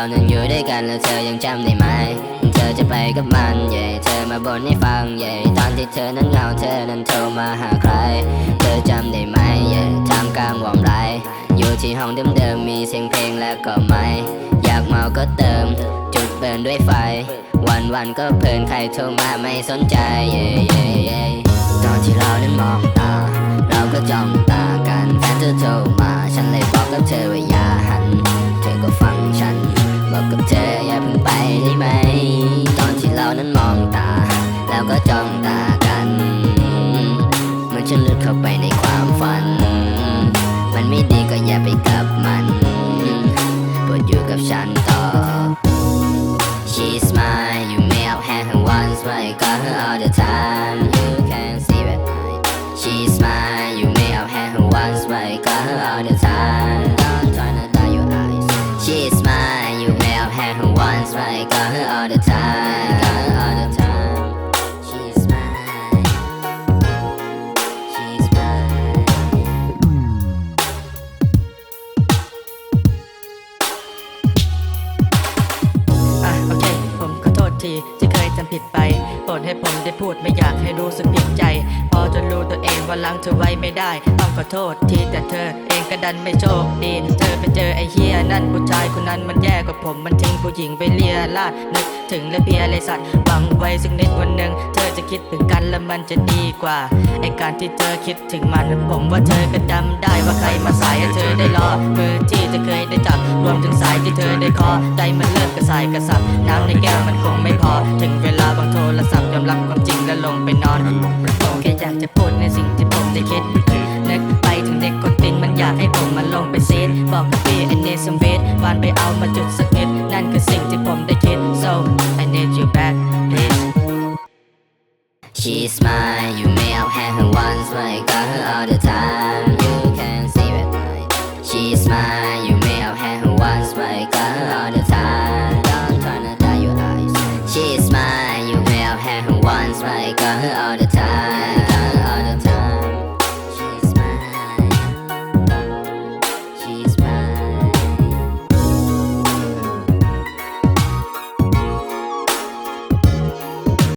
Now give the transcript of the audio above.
เรานั้นอยู่ด้วยกันแล้วเธอยังจำได้ไหม เธอจะไปกับมันเย่เธอมาบ่นให้ฟังเย่ตอนที่เธอนั้นเหงาเธอนั้นโทรมาหาใคร เธอจำได้ไหมเย่ท่ามกลางวอมไร อยู่ที่ห้องเดิมๆมีเสียงเพลงและก็ไม่ อยากเมาก็เติม จุดเบิร์นด้วยไฟ วันวันก็เพลินใครโทรมาไม่สนใจเย่เย่เย่ตอนที่เรานั้นมองตา เราก็จ้องตากันแฟนเธอโทรมา ฉันเลยบอกกับเธอว่า ฉันหลุดเข้าไปในความฝัน มันไม่ดีก็อย่าไปกับมันโปรดอยู่กับฉันต่อ She's mine, you may have had her once, but I got her all the time. You can see that She's mine you may have had her once, but I got her all the time. ผิดไปโปรดให้ผมได้พูดไม่อยากให้รู้สึกผิดใจ พอจนรู้ตัวเองว่าล้างเธอไว้ไม่ได้ ต้องขอโทษทีแต่เธอเองก็ดันไม่โชคดี เธอไปเจอไอ้เฮียนั่นผู้ชายคนนั้นมันแย่กว่าผม มันทิ้งผู้หญิงไปเลียลาดนึกถึงและเพียเลยสัตว์หวังไว้สักนิดวันหนึ่งเธอจะคิดถึงกันแล้วมันจะดีกว่าไอการที่เธอคิดถึงมันผมว่าเธอก็จำได้ว่าใครมาสายให้เธอได้รอมือที่ ที่เธอได้คอใจมันเริ่มกระสายกระสับน้ำในแก้วมันคงไม่พอ ถึงเวลาบางโทรศัพท์ยอมรับความจริงแล้วลงไปนอนผมแค่อยากจะพูดในสิ่งที่ผมได้คิดนึกไปถึงเด็กกดตินมันอยากให้ผมมาลงไปซีดบอกกับพี่ไอเนสมเวทวานไปเอามาจุดสักนิดนั่นคือสิ่งที่ผมได้คิด so I need you back please She's mine, you may have had her once, but I got her all the time. You can see that I. She's mine, once, I got her all the time.